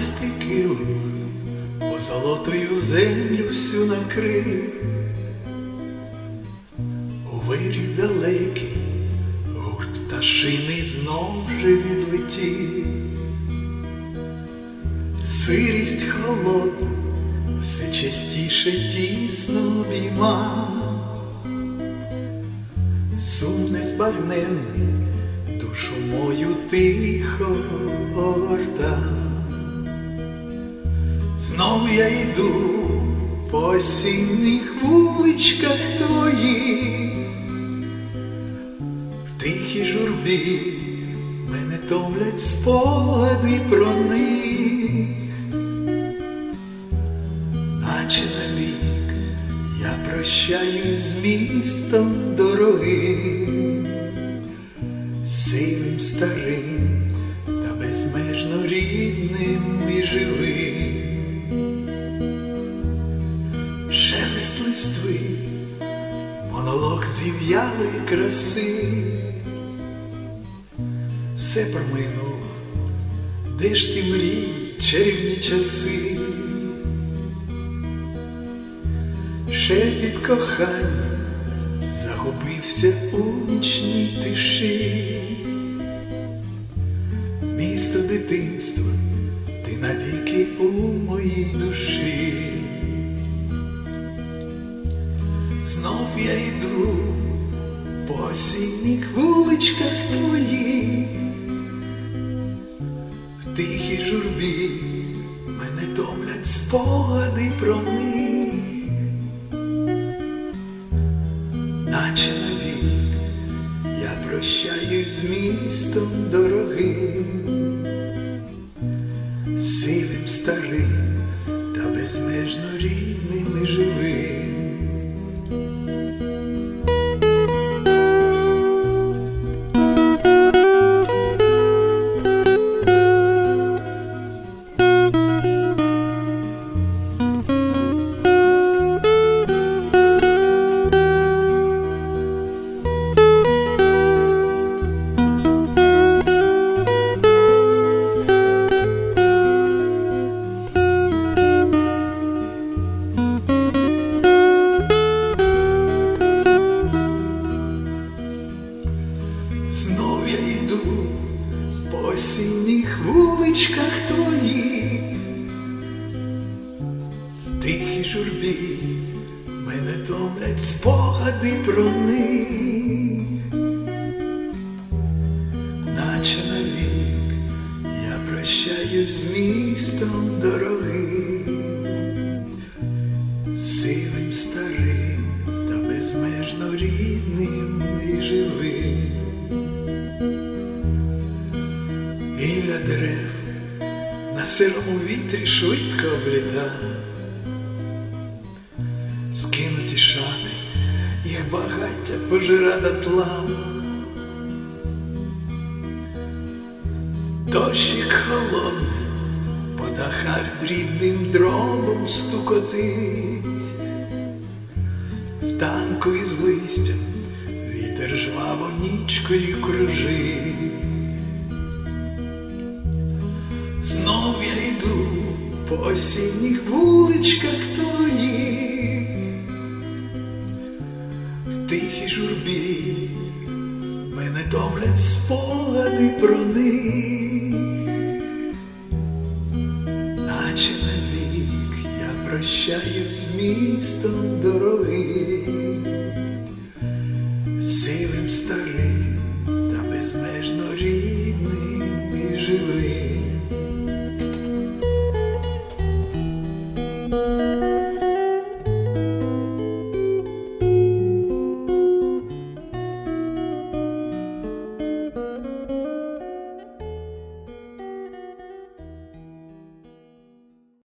барвистий килим, позолотою землю всю накрив. У вирі далекий гурт пташини знов же відлетів. Сирість холодна, все частіше тісно обійма. Сум незбагненний, душу мою тихо Знов я йду по осінніх вуличках твоїх, в тихій журбі мене томлять спогади про них, наче навік я прощаюсь з містом дорогим, сильним старим та безмежно рідним і живим. Шелест листви, монолог зів'ялої краси, все проминуло, де ж ті мрії, чарівні часи, шепіт кохання загубився у нічній тиші, місто дитинства, ти навіки у моїй душі. Осінніх вуличках твоїх, в тихій журбі мене томлять спогади про них, наче навік я прощаюсь з містом дорогим, сивим старим та безмежно рідним вуличках твоїх, тихі журбі мене томлять спогади про них, наче навік я прощаюсь з містом дорогим, дерев на сирому вітрі швидко обліта, скинуті шати, їх багаття пожира дотла. Дощик холодний по дахах дрібним дробом стукотить, в танку із листям вітер жваво нічкою кружить. Знов я йду по осінніх вуличках твоїх, в тихій журбі мене томлять спогади про них, наче навік я прощаюсь з містом дорогим, сивим старим